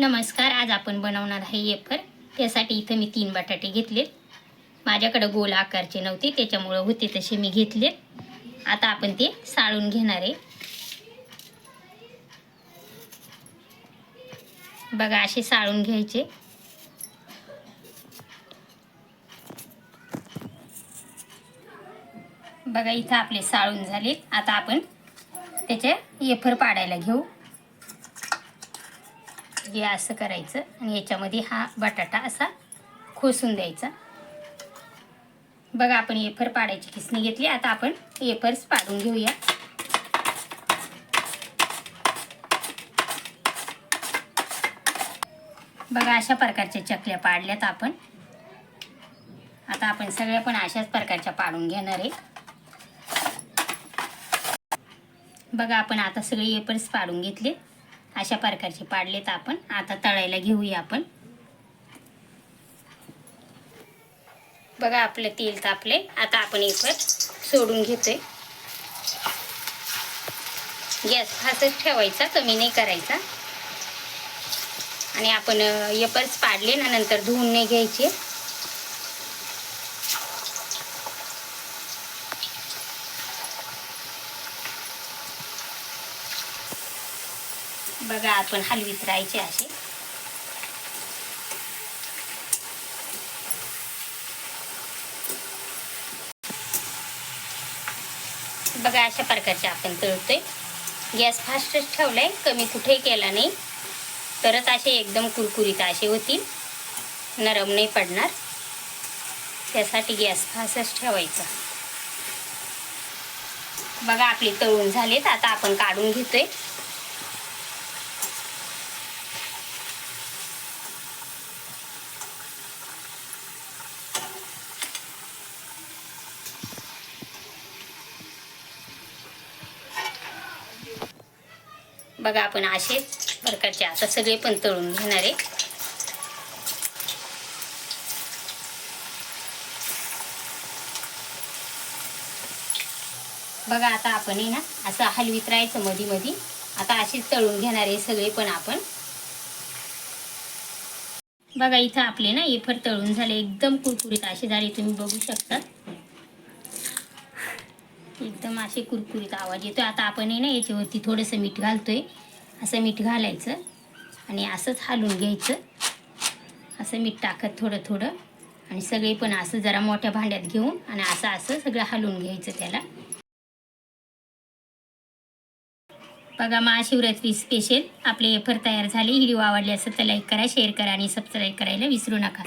नमस्कार आज आपण बनवणार आहे येपर त्यासाठी इथं मी तीन बटाटे घेतलेत. माझ्याकडं गोल आकारचे नव्हते त्याच्यामुळं होते तसे मी घेतलेत. आता आपण ते साळून घेणार आहे. बघा असे साळून घ्यायचे. बघा इथं आपले साळून झालेत. आता आपण त्याचे येफर पाडायला घेऊ. हे असं करायचं आणि याच्यामध्ये हा बटाटा असा खोसून द्यायचा. बघा आपण एफर पाडायची किसणी घेतली. आता आपण एफर्स पाडून घेऊया. बघा अशा प्रकारच्या चकल्या पाडल्यात आपण. आता आपण सगळ्या पण अशाच प्रकारच्या पाडून घेणार आहे. बघा आपण आता सगळे एपर्स पाडून घेतले. अशा प्रकारचे पाडलेत आपण आता तळायला घेऊया आपण. बघा आपलं तेल तापले आता आपण इथं सोडून घेतोय. गॅस फासच ठेवायचा कमी नाही करायचा. आणि आपण वेफर्स पाडले ना नंतर धुवून नाही घ्यायचे. बघा आपण हलवीत राहायचे असे. बघा अशा प्रकारचे आपण तळतोय. गॅस फास्टच ठेवलाय कमी कुठेही केला नाही. तरच असे एकदम कुरकुरीत असे होतील. नरम नाही पडणार. त्यासाठी गॅस फास्टच ठेवायचा. बघा आपले तळून झालेत. आता आपण काढून घेतोय. बघा आपण असे प्रकारचे आता सगळे पण तळून घेणार आहे. बघा आता आपण आहे ना असं हलवीत राहायचं मधी मधी. आता असेच तळून घेणार आहे सगळे पण आपण. बघा इथं आपले ना एफर तळून झाले. एकदम कुरकुरीत असे झाले तुम्ही बघू शकता. एकदम असे कुरकुरीत आवाज येतो आता आपण आहे ना याच्यावरती थोडंसं मीठ घालतोय. असं मीठ घालायचं आणि असंच हालून घ्यायचं. असं मीठ टाकत थोडं थोडं. आणि सगळे पण असं जरा मोठ्या भांड्यात घेऊन आणि असं असं सगळं हलवून घ्यायचं त्याला. बघा महाशिवरात्री स्पेशल आपले एफर तयार झाले. व्हिडिओ आवडले असेल तर लाईक करा शेअर करा आणि सबस्क्राईब करायला विसरू नका.